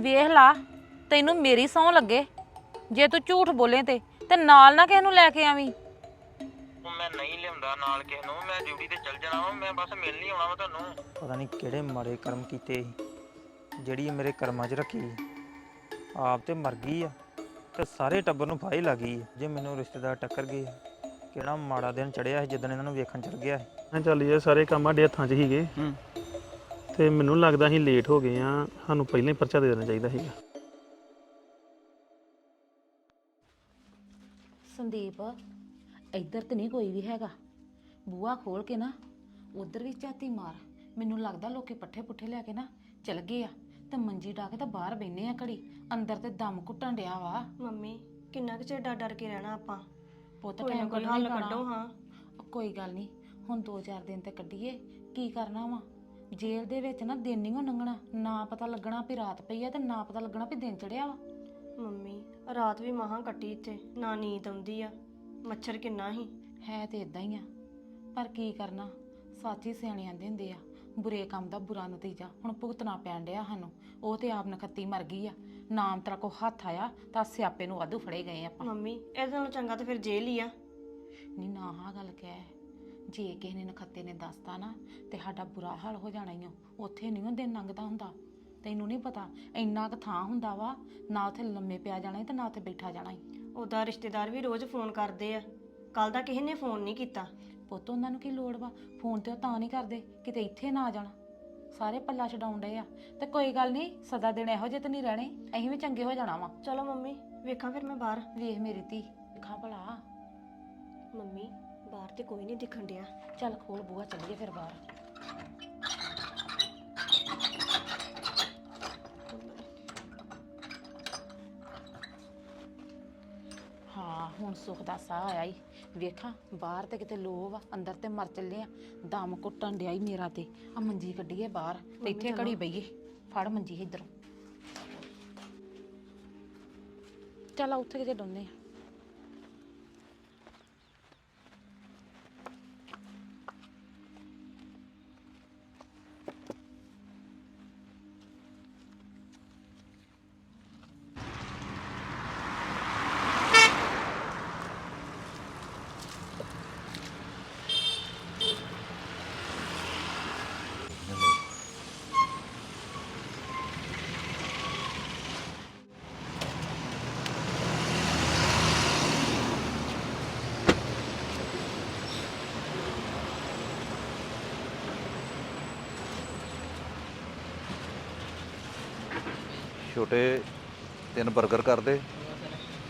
ਵੇਖ ਲਾ ਤੈਨੂੰ ਮੇਰੀ ਸੌਂ ਲੱਗੇ ਜੇ ਤੂੰ ਝੂਠ ਬੋਲੇ ਤੇ ਤੇ ਨਾਲ ਨਾ ਕਿਸੇ ਨੂੰ ਲੈ ਕੇ ਆਵੀਂ ਮੈਂ ਨਹੀਂ ਲਿਆਉਂਦਾ ਨਾਲ ਕਿਸੇ ਨੂੰ ਮੈਂ ਡਿਊਟੀ ਤੇ ਚੱਲ ਜਾਣਾ ਵਾ ਮੈਂ ਬਸ ਮਿਲਣ ਹੀ ਆਉਣਾ ਵਾ ਤੁਹਾਨੂੰ ਪਤਾ ਨਹੀਂ ਕਿਹੜੇ ਮਾੜੇ ਕਰਮ ਕੀਤੇ ਸੀ ਜਿਹੜੀ ਇਹ ਮੇਰੇ ਕਰਮਾਂ 'ਚ ਰੱਖੀ ਸੀ। ਆਪ ਤੇ ਮਰ ਗਈ ਆ ਤੇ ਸਾਰੇ ਟੱਬਰ ਨੂੰ ਫਾਈ ਲੱਗ ਗਈ ਆ। ਜੇ ਮੈਨੂੰ ਰਿਸ਼ਤੇਦਾਰ ਟੱਕਰ ਗਏ ਕਿਹੜਾ ਮਾੜਾ ਦਿਨ ਚੜਿਆ ਸੀ ਜਦੋਂ ਇਹਨਾਂ ਨੂੰ ਵੇਖਣ ਚੱਲ ਗਿਆ ਸੀ। ਮੈਂ ਚੱਲ ਇਹ ਸਾਰੇ ਕੰਮ ਸਾਡੇ ਹੱਥਾਂ 'ਚ ਹੀਗੇ ਤੇ ਮੈਨੂੰ ਲੱਗਦਾ ਅਸੀਂ ਲੇਟ ਹੋ ਗਏ ਆ ਸਾਨੂੰ ਪਹਿਲਾਂ ਹੀ ਪਰਚਾ ਦੇ ਦੇਣਾ ਚਾਹੀਦਾ ਸੀਗਾ। ਸੰਦੀਪ ਇੱਧਰ ਤੇ ਨਹੀਂ ਕੋਈ ਵੀ ਹੈਗਾ। ਬੂਆ ਖੋਲ ਕੇ ਨਾ ਉਧਰ ਵੀ ਝਾਤੀ ਮਾਰ। ਮੈਨੂੰ ਲੱਗਦਾ ਲੋਕੀ ਪੱਠੇ ਪੁੱਠੇ ਲੈ ਕੇ ਨਾ ਚਲ ਗਏ ਆ। ਤੇ ਮੰਜੀ ਡਾ ਕੇ ਤਾਂ ਬਾਹਰ ਬੈਨੇ ਆ ਘੜੀ। ਅੰਦਰ ਤੇ ਦਮ ਘੁੱਟਣ ਡਿਆ ਵਾ। ਮੰਮੀ ਕਿੰਨਾ ਕੁ ਚਿਰ ਡਰ ਡਰ ਕੇ ਰਹਿਣਾ ਆਪਾਂ? ਪੁੱਤ ਕੋਈ ਨਾ ਟਾਈਮ ਕੋਈ ਕੱਢਣਾ ਹੱਲ ਹੀ ਪੈਣਾ। ਕੱਢੋ ਹਾਂ। ਉਹ ਕੋਈ ਗੱਲ ਨਹੀਂ। ਹੁਣ 2-4 ਦਿਨ ਤੇ ਕੱਢੀਏ। ਕੀ ਕਰਨਾ ਵਾ? ਜੇਲ੍ਹ ਦੇ ਵਿੱਚ ਨਾ ਦਿਨ ਨਹੀਂ ਲੰਘਣਾ ਨਾ ਪਤਾ ਲੱਗਣਾ ਵੀ ਰਾਤ ਪਈ ਆ ਤੇ ਨਾ ਪਤਾ ਲੱਗਣਾ ਵੀ ਦਿਨ ਚੜਿਆ ਵਾ। ਮੰਮੀ ਰਾਤ ਵੀ ਮਹਾਂ ਕੱਟੀ ਇੱਥੇ ਨਾ ਨੀਂਦ ਆਉਂਦੀ ਆ ਮੱਛਰ ਕਿੰਨਾ ਹੀ। ਹੈ ਤੇ ਇਦਾਂ ਹੀ ਆ ਪਰ ਕੀ ਕਰਨਾ ਸਾਚੀ ਸਿਆਣੇ ਆਂਦੇ ਹੁੰਦੇ ਆ ਬੁਰੇ ਕੰਮ ਦਾ ਬੁਰਾ ਨਤੀਜਾ ਹੁਣ ਭੁਗਤਣਾ ਪੈਣ ਡਿਆ ਸਾਨੂੰ ਉਹ ਤੇ ਆਪ ਨਖੱਤੀ ਮਰ ਗਈ ਆ ਨਾਮ ਤੇਰਾ ਕੋ ਹੱਥ ਆਇਆ ਤਾਂ ਸਿਆਪੇ ਨੂੰ ਵਾਧੂ ਫੜੇ ਗਏ ਆਪਾਂ। ਮੰਮੀ ਇਹਦੇ ਨਾਲੋਂ ਚੰਗਾ ਤਾਂ ਫਿਰ ਜੇਲ੍ਹ ਹੀ ਆ। ਨਹੀਂ ਨਾ ਹਾਂ ਗੱਲ ਕਹਿ ਜੇ ਕਿਸੇ ਨੇ ਨਖੱਤੇ ਨੇ ਦੱਸਤਾ ਨਾ ਤੇ ਸਾਡਾ ਬੁਰਾ ਹਾਲ ਹੋ ਜਾਣਾ ਹੀ ਉੱਥੇ ਨਹੀਂ ਉਹ ਦਿਨ ਲੰਘਦਾ ਹੁੰਦਾ। ਤੈਨੂੰ ਨਹੀਂ ਪਤਾ ਇੰਨਾ ਕੁ ਥਾਂ ਹੁੰਦਾ ਵਾ ਨਾ ਉੱਥੇ ਲੰਮੇ ਪਿਆ ਜਾਣਾ ਈ ਤੇ ਨਾ ਉੱਥੇ ਬੈਠਾ ਜਾਣਾ ਈ। ਉਹਦਾ ਰਿਸ਼ਤੇਦਾਰ ਵੀ ਰੋਜ਼ ਫੋਨ ਕਰਦੇ ਆ। ਕੱਲ ਦਾ ਕਿਸੇ ਨੇ ਫੋਨ ਨਹੀਂ ਕੀਤਾ। ਪੁੱਤ ਉਹਨਾਂ ਨੂੰ ਕੀ ਲੋੜ ਵਾ? ਫੋਨ ਤੇ ਉਹ ਤਾਂ ਨਹੀਂ ਕਰਦੇ ਕਿਤੇ ਇੱਥੇ ਨਾ ਆ ਜਾਣ। ਸਾਰੇ ਪੱਲਾ ਛਡਾਉਣ ਡਏ ਆ। ਤੇ ਕੋਈ ਗੱਲ ਨਹੀਂ ਸਦਾ ਦਿਨ ਇਹੋ ਜਿਹੇ ਤੇ ਨਹੀਂ ਰਹਿਣੇ ਅਸੀਂ ਵੀ ਚੰਗੇ ਹੋ ਜਾਣਾ ਵਾ। ਚਲੋ ਮੰਮੀ ਵੇਖਾਂ ਫਿਰ ਮੈਂ ਬਾਹਰ। ਵੇਖ ਮੇਰੀ ਧੀ ਖਾ ਭਲਾ। ਮੰਮੀ ਬਾਹਰ ਤੇ ਕੋਈ ਨਹੀਂ ਦਿਖਣ ਡਿਆ। ਚੱਲ ਖੋਲ ਬੂਹਾ ਚੱਲੀਏ ਫਿਰ ਬਾਹਰ। ਹਾਂ ਹੁਣ ਸੁੱਖ ਦਾ ਸਾਹ ਆਇਆ ਈ। ਵੇਖਾਂ ਬਾਹਰ ਤੇ ਕਿਤੇ ਲੋਭ ਆ ਅੰਦਰ ਤੇ ਮਰ ਚੱਲੇ ਆ। ਦਮ ਕੁੱਟਣ ਡਿਆ ਈ ਮੇਰਾ ਤੇ। ਆ ਮੰਜੀ ਕੱਢੀਏ ਬਾਹਰ ਤੇ ਇੱਥੇ ਘੜੀ ਬਈਏ। ਫੜ ਮੰਜੀ ਇਧਰੋਂ। ਚੱਲ ਆ ਉੱਥੇ ਕਿਤੇ ਡੋਨੇ ਆ। ਛੋਟੇ ਤਿੰਨ 버ਗਰ ਕਰ ਦੇ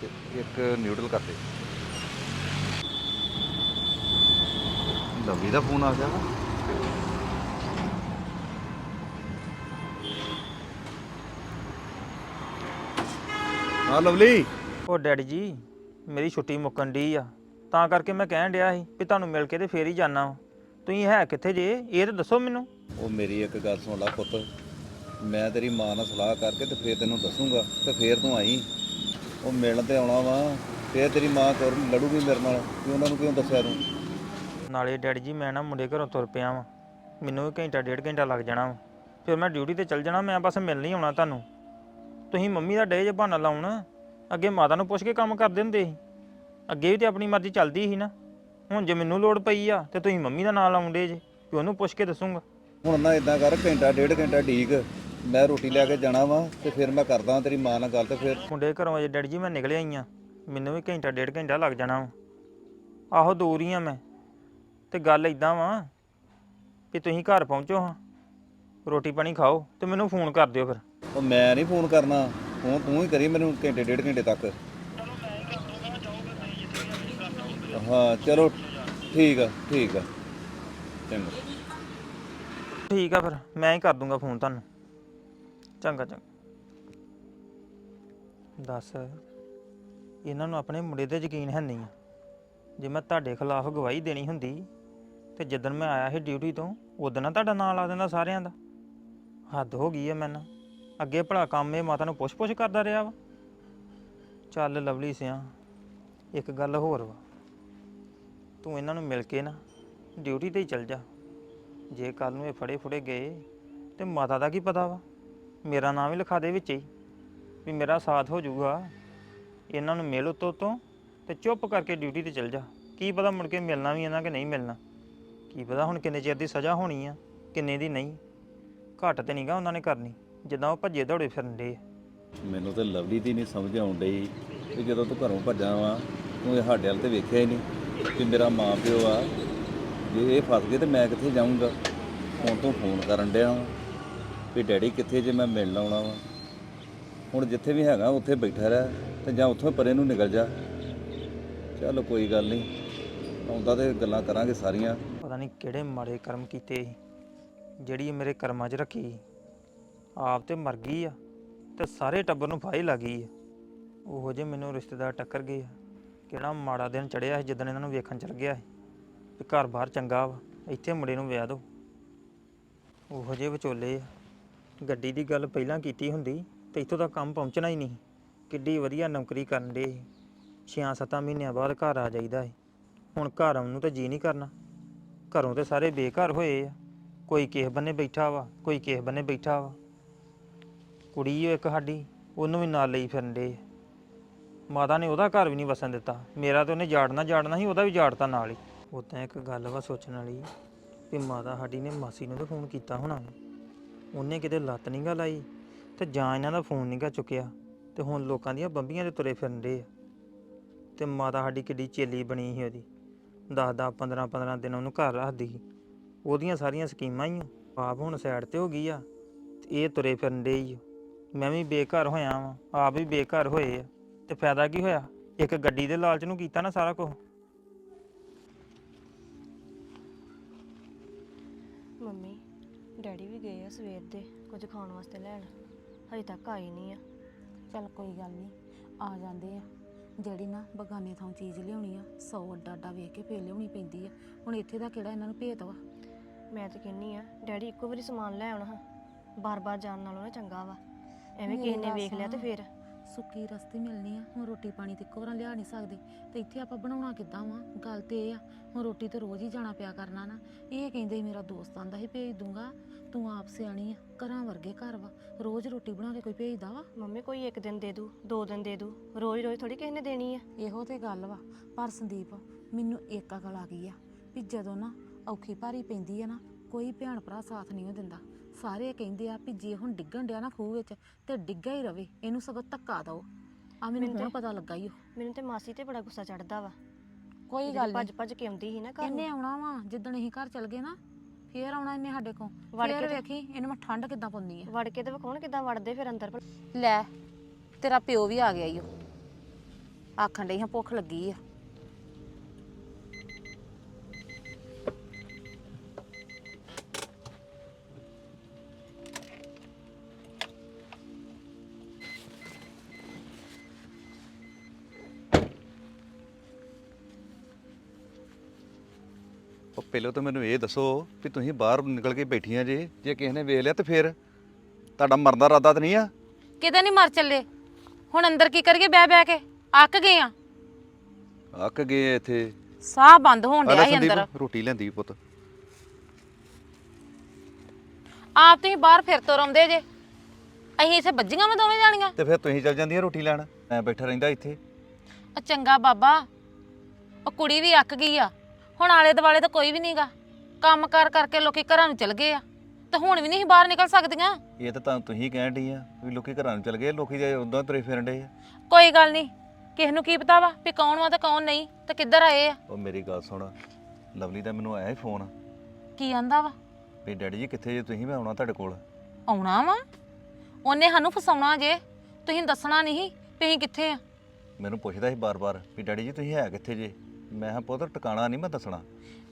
ਤੇ ਇੱਕ ਨਿਊਡਲ ਕਰ ਦੇ ਲਵਲੀ ਦਾ ਫੋਨ ਆ ਗਿਆ ਹਾਂ ਲਵਲੀ। ਉਹ ਡੈਡੀ ਜੀ ਮੇਰੀ ਛੁੱਟੀ ਮੁੱਕਣ ਡਈ ਆ। ਤਾਂ ਕਰਕੇ ਮੈਂ ਕਹਿਣ ਡਿਆ ਸੀ ਵੀ ਤੁਹਾਨੂੰ ਮਿਲ ਕੇ ਤੇ ਫੇਰ ਹੀ ਜਾਣਾ ਤੁਸੀਂ ਹੈ ਕਿੱਥੇ ਜੇ? ਇਹ ਤਾਂ ਦੱਸੋ ਮੈਨੂੰ। ਉਹ ਮੇਰੀ ਇੱਕ ਗੱਲ ਸੁਣ ਲੈ ਪੁੱਤ। ਮੈਂ ਤੇਰੀ ਮਾਂ ਨਾਲ ਸਲਾਹ ਕਰਕੇ ਤੇ ਫੇਰ ਤੈਨੂੰ ਦੱਸੂਗਾ ਤੇ ਫੇਰ ਤੂੰ ਆਈ। ਉਹ ਮਿਲਣ ਤੇ ਆਉਣਾ ਵਾ ਫੇਰ ਤੇਰੀ ਮਾਂ ਕਰ ਲੜੂਗੀ ਮੇਰੇ ਨਾਲ। ਕਿ ਉਹਨਾਂ ਨੂੰ ਕਿਉਂ ਦੱਸਿਆ ਤੂੰ? ਨਾਲੇ ਡੈਡੀ ਜੀ ਮੈਂ ਨਾ ਮੁੰਡੇ ਘਰੋਂ ਤੁਰ ਪਿਆ ਵਾਂ। ਮੈਨੂੰ ਵੀ ਘੰਟਾ ਡੇਢ ਘੰਟਾ ਲੱਗ ਜਾਣਾ ਵਾ। ਫਿਰ ਮੈਂ ਡਿਊਟੀ ਤੇ ਚੱਲ ਜਾਣਾ ਮੈਂ ਬਸ ਮਿਲ ਨਹੀਂ ਆਉਣਾ ਤੁਹਾਨੂੰ। ਤੁਸੀਂ ਮੰਮੀ ਦਾ ਡੇ ਜੇ ਬਹਾਨਾ ਲਾਉਣ ਅੱਗੇ ਮਾਤਾ ਨੂੰ ਪੁੱਛ ਕੇ ਕੰਮ ਕਰਦੇ ਹੁੰਦੇ ਸੀ। ਅੱਗੇ ਵੀ ਤੇ ਆਪਣੀ ਮਰਜ਼ੀ ਚੱਲਦੀ ਸੀ ਨਾ। ਹੁਣ ਜੇ ਮੈਨੂੰ ਲੋੜ ਪਈ ਆ ਤੇ ਤੁਸੀਂ ਮੰਮੀ ਦਾ ਨਾਂ ਲਾਉਂਦੇ ਜੇ ਕਿ ਉਹਨੂੰ ਪੁੱਛ ਕੇ ਦੱਸੂਗਾ। ਹੁਣ ਨਾ ਇਦਾਂ ਕਰ ਘੰਟਾ ਡੇਢ ਘੰਟਾ ਢੀਕ ਮੈਂ ਰੋਟੀ ਲੈ ਕੇ ਜਾਣਾ ਵਾ ਤੇ ਫਿਰ ਮੈਂ ਕਰਦਾ ਤੇਰੀ ਮਾਂ ਨਾਲ ਗੱਲ ਤੇ ਫਿਰ। ਮੁੰਡੇ ਘਰੋਂ ਅਜੇ ਡੈਡੀ ਜੀ ਮੈਂ ਨਿਕਲਿਆ ਹੀ ਆ। ਮੈਨੂੰ ਵੀ ਘੰਟਾ ਡੇਢ ਘੰਟਾ ਲੱਗ ਜਾਣਾ ਵਾ। ਆਹੋ ਦੂਰ ਹੀ ਆ ਮੈਂ। ਤੇ ਗੱਲ ਇਦਾਂ ਵਾ ਕਿ ਤੁਸੀਂ ਘਰ ਪਹੁੰਚੋ ਹਾਂ। ਰੋਟੀ ਪਾਣੀ ਖਾਓ ਤੇ ਮੈਨੂੰ ਫੋਨ ਕਰ ਦਿਓ ਫਿਰ। ਉਹ ਮੈਂ ਨਹੀਂ ਫੋਨ ਕਰਨਾ। ਫੋਨ ਤੂੰ ਹੀ ਕਰੀ ਮੈਨੂੰ ਘੰਟੇ ਡੇਢ ਘੰਟੇ ਤੱਕ। ਹਾਂ ਚਲੋ ਠੀਕ ਆ ਠੀਕ ਆ। ਚੰਗਾ। ਠੀਕ ਆ ਫਿਰ ਮੈਂ ਹੀ ਕਰ ਦੂੰਗਾ ਫੋਨ ਤੁਹਾਨੂੰ। ਚੰਗਾ ਚੰਗਾ। ਦੱਸ, ਇਹਨਾਂ ਨੂੰ ਆਪਣੇ ਮੁੰਡੇ ਤੇ ਯਕੀਨ ਹੈ ਨਹੀਂ ਆ। ਜੇ ਮੈਂ ਤੁਹਾਡੇ ਖਿਲਾਫ ਗਵਾਹੀ ਦੇਣੀ ਹੁੰਦੀ, ਤੇ ਜਦੋਂ ਮੈਂ ਆਇਆ ਸੀ ਡਿਊਟੀ ਤੋਂ, ਉਦੋਂ ਨਾ ਤੁਹਾਡਾ ਨਾਂ ਲਾ ਦਿੰਦਾ ਸਾਰਿਆਂ ਦਾ। ਹੱਦ ਹੋ ਗਈ ਹੈ ਮੈਨੂੰ। ਅੱਗੇ ਭਲਾ ਕੰਮ ਇਹ ਮਾਤਾ ਨੂੰ ਪੁੱਛ-ਪੁੱਛ ਕਰਦਾ ਰਿਹਾ ਵਾ। ਚੱਲ ਲਵਲੀ ਸਿਆ, ਇੱਕ ਗੱਲ ਹੋਰ ਵਾ। ਤੂੰ ਇਹਨਾਂ ਨੂੰ ਮਿਲ ਕੇ ਨਾ ਡਿਊਟੀ ਤੇ ਹੀ ਚੱਲ ਜਾ। ਜੇ ਕੱਲ ਨੂੰ ਇਹ ਫੜੇ ਫੁੜੇ ਗਏ, ਤੇ ਮਾਤਾ ਦਾ ਕੀ ਪਤਾ ਵਾ? ਮੇਰਾ ਨਾਮ ਵੀ ਲਿਖਾ ਦੇ ਵਿੱਚ ਹੀ, ਵੀ ਮੇਰਾ ਸਾਥ ਹੋ ਜਾਊਗਾ। ਇਹਨਾਂ ਨੂੰ ਮਿਲ ਉਤੋਂ ਤੋਂ ਤੇ ਚੁੱਪ ਕਰਕੇ ਡਿਊਟੀ ਤੇ ਚਲ ਜਾ। ਕੀ ਪਤਾ ਮੁੜ ਕੇ ਮਿਲਣਾ ਵੀ ਇਹਨਾਂ ਕਿ ਨਹੀਂ ਮਿਲਣਾ। ਕੀ ਪਤਾ ਹੁਣ ਕਿੰਨੇ ਚਿਰ ਦੀ ਸਜ਼ਾ ਹੋਣੀ ਆ, ਕਿੰਨੇ ਦੀ ਨਹੀਂ। ਘੱਟ ਤੇ ਨਹੀਂਗਾ ਉਹਨਾਂ ਨੇ ਕਰਨੀ, ਜਿੱਦਾਂ ਉਹ ਭੱਜੇ ਦੌੜੇ ਫਿਰਨ ਦੇ ਮੈਨੂੰ ਤਾਂ ਲਵਲੀ ਦੀ ਨਹੀਂ ਸਮਝ ਆਉਣ ਡਈ ਕਿ ਜਦੋਂ ਤੂੰ ਘਰੋਂ ਭੱਜਾਂ ਵਾ, ਤੂੰ ਇਹ ਸਾਡੇ ਵੱਲ ਤੇ ਵੇਖਿਆ ਹੀ ਨਹੀਂ ਕਿ ਮੇਰਾ ਮਾਂ ਪਿਓ ਆ। ਜੇ ਇਹ ਫਸ ਗਏ ਤੇ ਮੈਂ ਕਿੱਥੇ ਜਾਊਂਗਾ? ਹੁਣ ਤੋਂ ਫੋਨ ਕਰਨ ਡਿਆ ਵਾ। ਵੀ ਡੈਡੀ ਕਿੱਥੇ ਜੇ ਮੈਂ ਮਿਲਣ ਆਉਣਾ ਵਾ। ਹੁਣ ਜਿੱਥੇ ਵੀ ਹੈਗਾ, ਉੱਥੇ ਬੈਠਾ ਰਹਿ ਤੇ ਜਾਂ ਉੱਥੋਂ ਪਰੇ ਨੂੰ ਨਿਕਲ ਜਾ। ਚੱਲ ਕੋਈ ਗੱਲ ਨਹੀਂ, ਆਉਂਦਾ ਤੇ ਗੱਲਾਂ ਕਰਾਂਗੇ ਸਾਰੀਆਂ। ਪਤਾ ਨਹੀਂ ਕਿਹੜੇ ਮਾੜੇ ਕਰਮ ਕੀਤੇ ਸੀ, ਜਿਹੜੀ ਇਹ ਮੇਰੇ ਕਰਮਾਂ 'ਚ ਰੱਖੀ ਸੀ। ਆਪ ਤੇ ਮਰ ਗਈ ਆ ਤੇ ਸਾਰੇ ਟੱਬਰ ਨੂੰ ਫਾਹੀ ਲੱਗ ਗਈ ਆ। ਉਹੋ ਜੇ ਮੈਨੂੰ ਰਿਸ਼ਤੇਦਾਰ ਟੱਕਰ ਗਏ ਆ। ਕਿਹੜਾ ਮਾੜਾ ਦਿਨ ਚੜਿਆ ਸੀ ਜਦੋਂ ਇਹਨਾਂ ਨੂੰ ਵੇਖਣ ਚਲ ਗਿਆ ਸੀ ਵੀ ਘਰ ਬਾਹਰ ਚੰਗਾ ਵਾ, ਇੱਥੇ ਮੁੰਡੇ ਨੂੰ ਵਿਆਹ ਦੋ। ਉਹੋ ਜੇ ਵਿਚੋਲੇ ਆ। ਗੱਡੀ ਦੀ ਗੱਲ ਪਹਿਲਾਂ ਕੀਤੀ ਹੁੰਦੀ ਤੇ ਇੱਥੋਂ ਤੱਕ ਕੰਮ ਪਹੁੰਚਣਾ ਹੀ ਨਹੀਂ। ਕਿੱਡੀ ਵਧੀਆ ਨੌਕਰੀ ਕਰਨ ਦੇ 6-7 ਮਹੀਨਿਆਂ ਬਾਅਦ ਘਰ ਆ ਜਾਈਦਾ ਸੀ ਹੁਣ ਘਰ ਆਉਣ ਨੂੰ ਤਾਂ ਜੀ ਨਹੀਂ ਕਰਨਾ। ਘਰੋਂ ਤੇ ਸਾਰੇ ਬੇਘਰ ਹੋਏ ਆ। ਕੋਈ ਕਿਸੇ ਬੰਨੇ ਬੈਠਾ ਵਾ, ਕੋਈ ਕਿਸੇ ਬੰਨੇ ਬੈਠਾ ਵਾ। ਕੁੜੀ ਓ ਇੱਕ ਸਾਡੀ, ਉਹਨੂੰ ਵੀ ਨਾਲ ਲਈ ਫਿਰਨ ਦੇ ਮਾਤਾ ਨੇ ਉਹਦਾ ਘਰ ਵੀ ਨਹੀਂ ਵਸਣ ਦਿੱਤਾ। ਮੇਰਾ ਤਾਂ ਉਹਨੇ ਜਾੜਨਾ ਜਾੜਨਾ ਸੀ, ਉਹਦਾ ਵੀ ਜਾੜਤਾ ਨਾਲ ਹੀ। ਉਹ ਤਾਂ ਇੱਕ ਗੱਲ ਵਾ ਸੋਚਣ ਵਾਲੀ, ਵੀ ਮਾਤਾ ਸਾਡੀ ਨੇ ਮਾਸੀ ਨੂੰ ਤਾਂ ਫੋਨ ਕੀਤਾ ਹੋਣਾ ਉਹਨੇ ਕਿਤੇ ਲੱਤ ਨਹੀਂ ਗਾ ਲਾਈ ਤੇ ਜਾਂ ਇਹਨਾਂ ਦਾ ਫੋਨ ਨਹੀਂ ਗਾ ਚੁੱਕਿਆ ਤੇ ਹੁਣ ਲੋਕਾਂ ਦੀਆਂ ਬੰਬੀਆਂ ਦੇ ਤੁਰੇ ਫਿਰਨ ਆ। ਤੇ ਮਾਤਾ ਸਾਡੀ ਕਿੱਡੀ ਚੇਲੀ ਬਣੀ ਸੀ ਉਹਦੀ। 10 10 15 15 ਦਿਨ ਉਹਨੂੰ ਘਰ ਰੱਖਦੀ ਸੀ। ਉਹਦੀਆਂ ਸਾਰੀਆਂ ਸਕੀਮਾਂ ਹੀ ਆਪ ਹੁਣ ਸਾਈਡ ਤੇ ਹੋ ਗਈ ਆ ਤੇ ਇਹ ਤੁਰੇ ਫਿਰਨ ਦੇ ਹੀ ਮੈਂ ਵੀ ਬੇਘਰ ਹੋਇਆ ਵਾਂ, ਆਪ ਵੀ ਬੇਘਰ ਹੋਏ ਆ। ਤੇ ਫਾਇਦਾ ਕੀ ਹੋਇਆ? ਇੱਕ ਗੱਡੀ ਦੇ ਲਾਲਚ ਨੂੰ ਕੀਤਾ ਨਾ ਸਾਰਾ ਕੁਝ ਮੰਮੀ ਡੈਡੀ ਵੀ ਗਏ ਆ ਸਵੇਰ ਦੇ ਕੁਝ ਖਾਣ ਵਾਸਤੇ ਲੈਣ। ਹਜੇ ਤੱਕ ਆਏ ਨਹੀਂ ਆ। ਚੱਲ ਕੋਈ ਗੱਲ ਨਹੀਂ ਆ ਜਾਂਦੇ ਆ। ਜਿਹੜੀ ਨਾ ਬਗਾਨੇ ਥਾਂ ਚੀਜ਼ ਲਿਆਉਣੀ ਆ ਸੌ ਅੱਡਾ ਅੱਡਾ ਵੇਖ ਕੇ ਫੇਰ ਲਿਆਉਣੀ ਪੈਂਦੀ ਆ। ਹੁਣ ਇੱਥੇ ਦਾ ਕਿਹੜਾ ਇਹਨਾਂ ਨੂੰ ਭੇਤ ਵਾ? ਮੈਂ ਤਾਂ ਕਹਿੰਨੀ ਆ ਡੈਡੀ ਇੱਕੋ ਵਾਰੀ ਸਮਾਨ ਲੈ ਆਉਣਾ। ਹਾਂ ਬਾਰ-ਬਾਰ ਜਾਣ ਨਾਲੋਂ ਨਾ ਚੰਗਾ ਵਾ। ਐਵੇਂ ਕਿਸੇ ਨੇ ਵੇਖ ਲਿਆ ਤੇ ਫੇਰ। ਸੁੱਕੀ ਰਸਤੇ ਮਿਲਣੀ ਆ ਹੁਣ ਰੋਟੀ ਪਾਣੀ ਤੇ ਇੱਕੋ ਵਾਰ ਲਿਆ ਨਹੀਂ ਸਕਦੇ। ਤੇ ਇੱਥੇ ਆਪਾਂ ਬਣਾਉਣਾ ਕਿੱਦਾਂ ਵਾ? ਗੱਲ ਤੇ ਇਹ ਆ ਹੁਣ ਰੋਟੀ ਤੇ ਰੋਜ਼ ਹੀ ਜਾਣਾ ਪਿਆ ਕਰਨਾ ਨਾ। ਇਹ ਕਹਿੰਦੇ ਸੀ ਮੇਰਾ ਦੋਸਤ ਆਂਦਾ ਸੀ ਭੇਜ ਦੂੰਗਾ ਤੂੰ ਆਪ ਸਿਆਣੀ ਆ ਘਰਾਂ ਵਰਗੇ ਘਰ ਵਾ। ਰੋਜ਼ ਰੋਟੀ ਬਣਾ ਕੇ ਕੋਈ ਭੇਜਦਾ ਵਾ? ਮੰਮੀ ਕੋਈ ਇੱਕ ਦਿਨ ਦੇ ਦੂ ਦੋ ਦਿਨ ਦੇ ਦੂ ਰੋਜ਼-ਰੋਜ਼ ਥੋੜੀ ਕਿਸੇ ਨੇ ਦੇਣੀ ਆ। ਇਹੋ ਤੇ ਗੱਲ ਵਾ। ਪਰ ਸੰਦੀਪ ਮੈਨੂੰ ਇੱਕ ਅਕਲ ਆ ਗਈ ਆ ਵੀ ਜਦੋਂ ਨਾ ਔਖੀ ਭਾਰੀ ਪੈਂਦੀ ਆ ਨਾ ਕੋਈ ਭੈਣ ਭਰਾ ਸਾਥ ਨਹੀਂ ਉਹ ਦਿੰਦਾ। ਸਾਰੇ ਕਹਿੰਦੇ ਆ ਵੀ ਜੇ ਹੁਣ ਡਿੱਗਣ ਡਿਆ ਨਾ ਖੂਹ ਵਿੱਚ ਤੇ ਡਿੱਗਾ ਹੀ ਰਵੇ ਇਹਨੂੰ ਸਗੋਂ ਧੱਕਾ ਦਿਓ। ਆ ਮੈਨੂੰ ਹੁਣ ਪਤਾ ਲੱਗਾ ਓ ਮੈਨੂੰ ਤੇ ਮਾਸੀ ਤੇ ਬੜਾ ਗੁੱਸਾ ਚੜਦਾ ਵਾ। ਕੋਈ ਗੱਲ ਭੱਜ ਨਹੀਂ ਭੱਜ ਕੇ ਆਉਂਦੀ ਸੀ ਨਾ ਘਰ ਇਹਨੇ ਆਉਣਾ ਵਾ ਜਿੱਦਣ ਅਸੀਂ ਘਰ ਚਲ ਗਏ ਨਾ ਫੇਰ ਆਉਣਾ ਇਹਨੇ ਸਾਡੇ ਕੋਲ। ਵੜ ਕੇ ਤੇ- ਵੇਖੀ ਇਹਨੂੰ ਮੈਂ ਠੰਡ ਕਿੱਦਾਂ ਪਾਉਂਦੀ ਆ। ਵੜ ਕੇ ਤੇ ਵਿਖਾਉਣ ਕਿਦਾਂ ਵੜਦੇ ਫਿਰ ਅੰਦਰ ਭਲਾ। ਲੈ ਤੇਰਾ ਪਿਓ ਵੀ ਆ ਗਿਆ ਈ ਓ। ਆਖਣ ਡਈ ਹਾਂ ਭੁੱਖ ਲੱਗੀ ਆ। ਪਹਿਲਾਂ ਤਾਂ ਮੈਨੂੰ ਇਹ ਦੱਸੋ ਵੀ ਤੁਸੀਂ ਬਾਹਰ ਨਿਕਲ ਕੇ ਬੈਠੀਆਂ ਜੇ ਜੇ ਕਿਸੇ ਨੇ ਵੇਖ ਲਿਆ ਤੇ ਫਿਰ ਤੁਹਾਡਾ ਮਰਨ ਦਾ ਇਰਾਦਾ ਤਾਂ ਨਹੀਂ ਆ? ਕਿਤੇ ਨਹੀਂ ਮਰ ਚੱਲੇ। ਹੁਣ ਅੰਦਰ ਕੀ ਕਰੀਏ ਬਹਿ ਬਹਿ ਕੇ? ਅੱਕ ਗਏ ਆ। ਅੱਕ ਗਏ ਇੱਥੇ। ਸਾਹ ਬੰਦ ਹੋਣ ਡਿਆ ਸੀ ਅੰਦਰ। ਸੰਦੀਪ ਰੋਟੀ ਲੈਂਦੀ ਪੁੱਤ। ਆਪ ਤੁਸੀਂ ਬਾਹਰ ਫਿਰ ਤੁਰ ਆਉਂਦੇ ਜੇ। ਅਸੀਂ ਇੱਥੇ ਵੱਜੀਆਂ ਵਾ ਦੋਵੇਂ ਜਾਣੀਆਂ। ਤੇ ਫਿਰ ਤੁਸੀਂ ਚੱਲ ਜਾਂਦੀਆਂ ਰੋਟੀ ਲੈਣ? ਮੈਂ ਬੈਠਾ ਰਹਿੰਦਾ ਇੱਥੇ। ਆ ਚੰਗਾ ਬਾਬਾ ਉਹ ਕੁੜੀ ਵੀ ਅੱਕ ਗਈ ਆ। ਹੁਣ ਆਲੇ ਦੁਆਲੇ ਤਾਂ ਕੋਈ ਵੀ ਨਹੀਂਗਾ ਕੰਮ ਕਰ ਕਰਕੇ ਲੋਕੀ ਘਰਾਂ ਨੂੰ ਚਲ ਗਏ ਆ। ਤੇ ਹੁਣ ਵੀ ਨਹੀਂ ਬਾਹਰ ਨਿਕਲ ਸਕਦੀਆਂ। ਇਹ ਤਾਂ ਤੁਹਾਨੂੰ ਤੁਸੀਂ ਕਹਿਣ ਡਈ ਆ ਵੀ ਲੋਕੀ ਘਰਾਂ ਨੂੰ ਚੱਲ ਗਏ ਲੋਕੀ ਜੇ ਉਦਾਂ ਤੁਰੇ ਫਿਰਨ ਡੇ ਆ। ਕੋਈ ਗੱਲ ਨਹੀਂ ਕਿਸ ਨੂੰ ਕੀ ਪਤਾ ਵਾ ਵੀ ਕੌਣ ਵਾ ਤੇ ਕੌਣ ਨਹੀਂ ਤੇ ਕਿੱਧਰ ਆਏ ਆ। ਉਹ ਮੇਰੀ ਗੱਲ ਸੁਣ ਲਵਲੀ ਦਾ ਮੈਨੂੰ ਆਇਆ ਫੋਨ। ਕੀ ਆਂਦਾ ਵਾ? ਵੀ ਡੈਡੀ ਜੀ ਕਿੱਥੇ ਜੇ ਤੁਸੀਂ ਮੈਂ ਆਉਣਾ ਤੁਹਾਡੇ ਕੋਲ। ਆਉਣਾ ਵਾ? ਉਹਨੇ ਸਾਨੂੰ ਫਸਾਉਣਾ ਜੇ ਤੁਸੀਂ ਦੱਸਣਾ ਨਹੀਂ ਅਸੀਂ ਕਿੱਥੇ ਆ। ਮੈਨੂੰ ਪੁੱਛਦਾ ਸੀ ਬਾਰ-ਬਾਰ ਵੀ ਡੈਡੀ ਜੀ ਤੁਸੀਂ ਹੈ ਕਿੱਥੇ ਜੇ? ਮੈਂ ਕਿਹਾ ਪੁੱਤ ਟਿਕਾਣਾ ਨਹੀਂ ਮੈਂ ਦੱਸਣਾ।